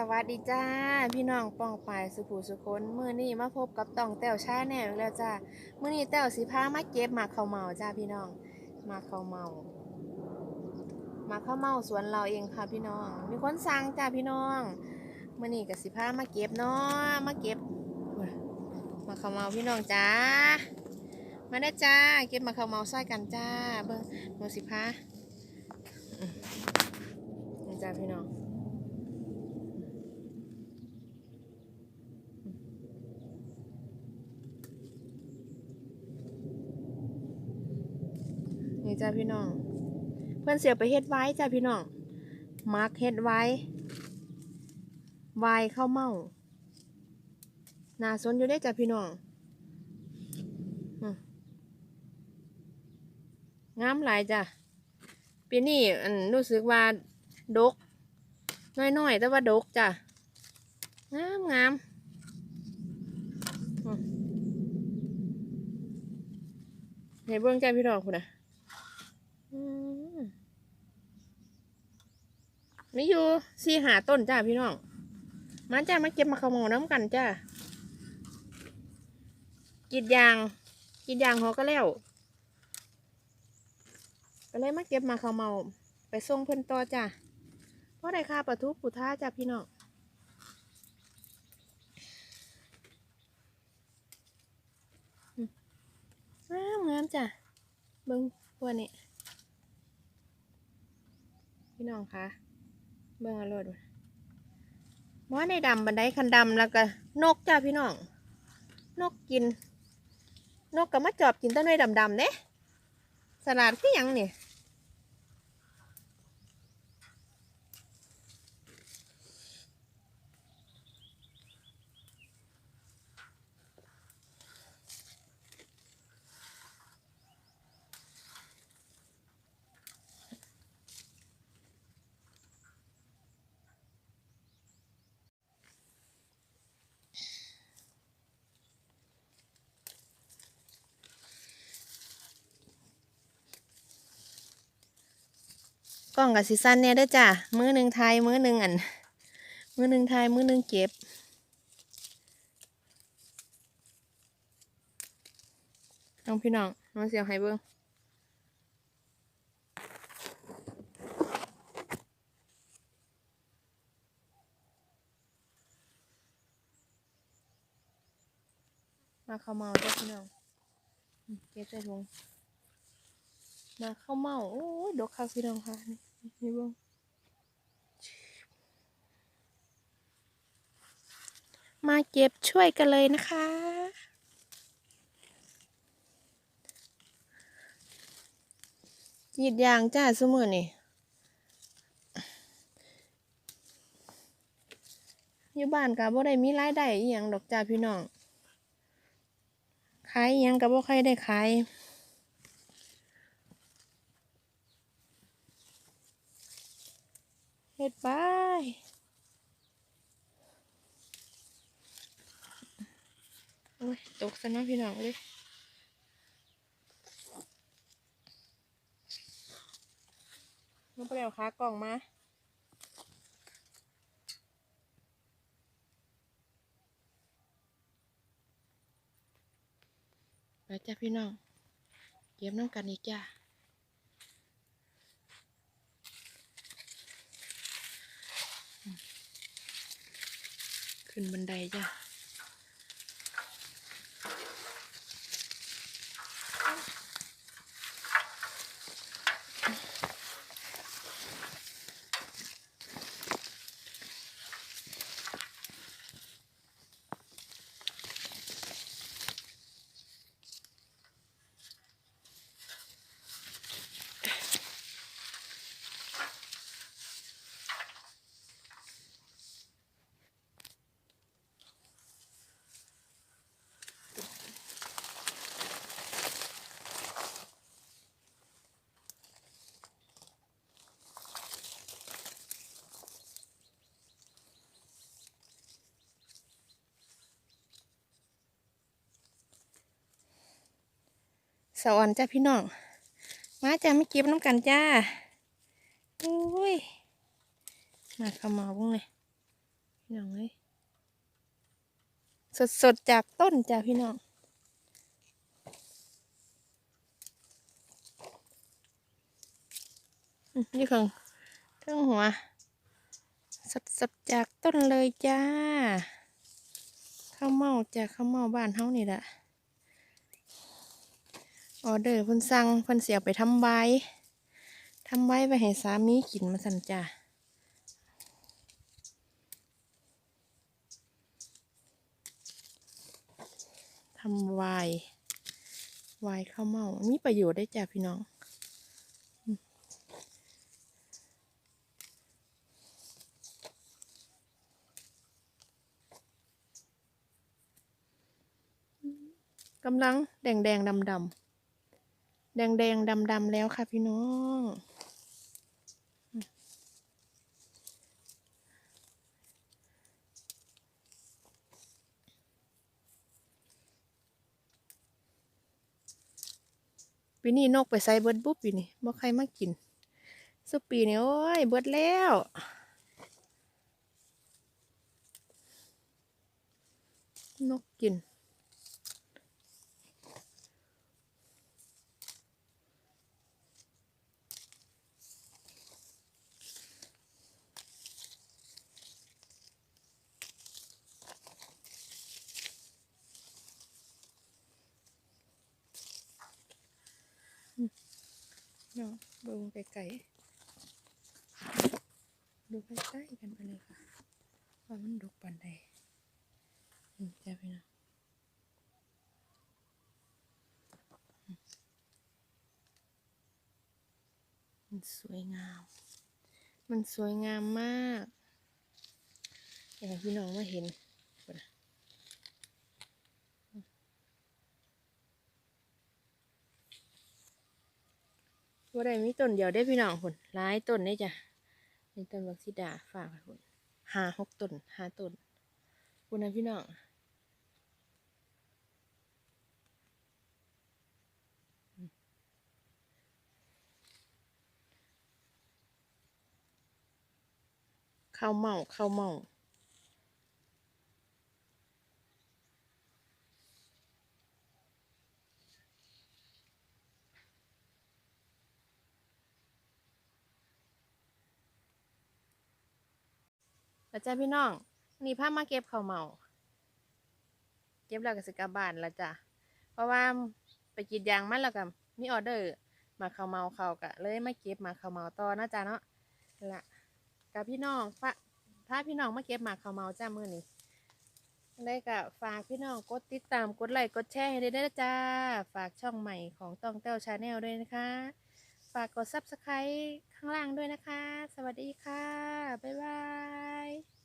สวัสดีจ้า พี่น้องป้องปายสุภูสุคนมือนี้มาพบกับต่องแต้วชาแนลแล้วจ้ามือนี้แต้วสิพามาเก็บมากข้าเมาจ้าพี่น้องมากข้าเมา มากข้าเมาสวนเราเองค่ะพี่น้อง มีคนสั่งจ้าพี่น้องมือนี้ก็สิพามาเก็บเนาะมาเก็บ มากข้าเมาพี่น้องจ้ามาได้จ้า เก็บมากข้าเมาใส่กันจ้า เบิ่งหนูสิพาอืมนี่จ้าพี่น้อง นี่จ้าพี่น้อง เพื่อนเสียไปเฮ็ดไว้จ้าพี่น้องมาร์กเฮ็ดไว้ไวายข้าวเมาน่าสนอยู่ได้จ้าพี่น้องงามหลายจ้ะปีนี้อันรู้สึกว่าดก น้อยๆ แต่ว่าดกจ้ะงามงามในเบื้องใจพี่น้องคุณนะ มีอยู่สี่หาต้นจ้าพี่น้อง มาจ้ามาเก็บมาขโมยน้ำกันจ้ากรีดยางกรีดยางหอก็แล้ว ก็เลยมาเก็บมาขโมยไปส่งเพิ่นต่อจ้าเพราะได้ค่าปลาทุปุท่าจ้าพี่น้องงามงามจ้ะเบิ้งพวกนี้ พี่น้องคะเบิ่งอารถมอในดำบันไดคันดำแล้วก็นกจ้าพี่น้อง นกกิน นกก็มาจอบกินต้นไม้ดำๆเด้สลัดคือยังเนี่ย กล้องกับซีซันเนี่ยเด้อจ้ามือหนึ่งไทยมือหนึ่งอัน มือหนึ่งไทยมือหนึ่งเก็บน้องพี่น้องน้องเสียวให้เบิ่งมาเข้าเมาด้อพี่น้องมเก็บใส่ถุงมาเข้าวเมา โอ้ยดอกคักพี่น้องค่ะนี่ นี่บิ่งมาเก็บช่วยกันเลยนะคะกรีดยางจ้าสมือนี่อยู่บ้านกับบ่ได้มีรายได้อีหยังดอกจ้าพี่น้อง ขายอิหยังกับบ่ใครได้ขาย เฮ็ ดไปโอ้ย ตกซะนะพี่น้องเลยมันไปเอาขากล่องมาไปจ้ะพี่น้อง เก็บน้ำกันอีกจ้า ขึ้นบันไดจ้ะ สวรรค์จ้าพี่น้อง มาจ้าไม่เก็บน้ำกันจ้าโอ้ยมาขามาบุ้งเลยพี่น้องเอ้ยสดสดจากต้นจ้ะพี่น้องนี่ของเครื่องหัว สดสดจากต้นเลยจ้าข้าวเมาจากข้าวเมาบ้านเฮานี่แหละ ออเดอร์เพิ่นสั่งเพิ่นเสียไปทำใบทำใบไปให้สามีกินมาสั่นจ้าทำไวายไวายข้าวเมามีประโยชน์ได้จ้าพี่น้องกำลังแดงแดงดำดำ แดงแดงดำดำๆแล้วค่ะพี่น้อง ปีนี้นกไปใส่เบิดบุ๊บปีนี้บ่ใครมากิน สุปีนี้โอ้ย เบิดแล้วนกกิน เนาะเบิ่งไกลๆดูใกล้ๆกันไปเลยค่ะ ว่ามันดกปานใดอืมจ้าพี่น้องอืมมันสวยงาม มันสวยงามมากอยากให้พี่น้องมาเห็นพุ่นน่ะ ว่าได้มีต้นเดียวได้พี่น้องคนหลายต้นได้จ้ะมีต้นบักซิดาฝากคนห้าหกต้นห้าต้นคุณนะพี่น้องข้าวเมาข้าวเมา แล้วจ้าพี่น้องนี่พามาเก็บข้าวเมาเก็บแล้วก็สิกลับบ้านแล้วจ้ะเพราะว่าไปกรีดยางมันแล้วก็มีออเดอร์ มาข้าวเมาเขากะเลยไมาเก็บมาข้าวเมาต่อนะจ๊ะเนาะละกับพี่น้องพาพาพี่น้องมาเก็บมาข้าวเมาจ้ามือนี้ได้ก็ฝากพี่น้องกดติดตามกดไลค์กดแชร์ให้ได้ด้วยนะจ้าฝากช่องใหม่ของตองเต้าชาแนลด้วยนะคะากกด subscribe ข้างล่างด้วยนะคะ สวัสดีค่ะ บ๊ายบาย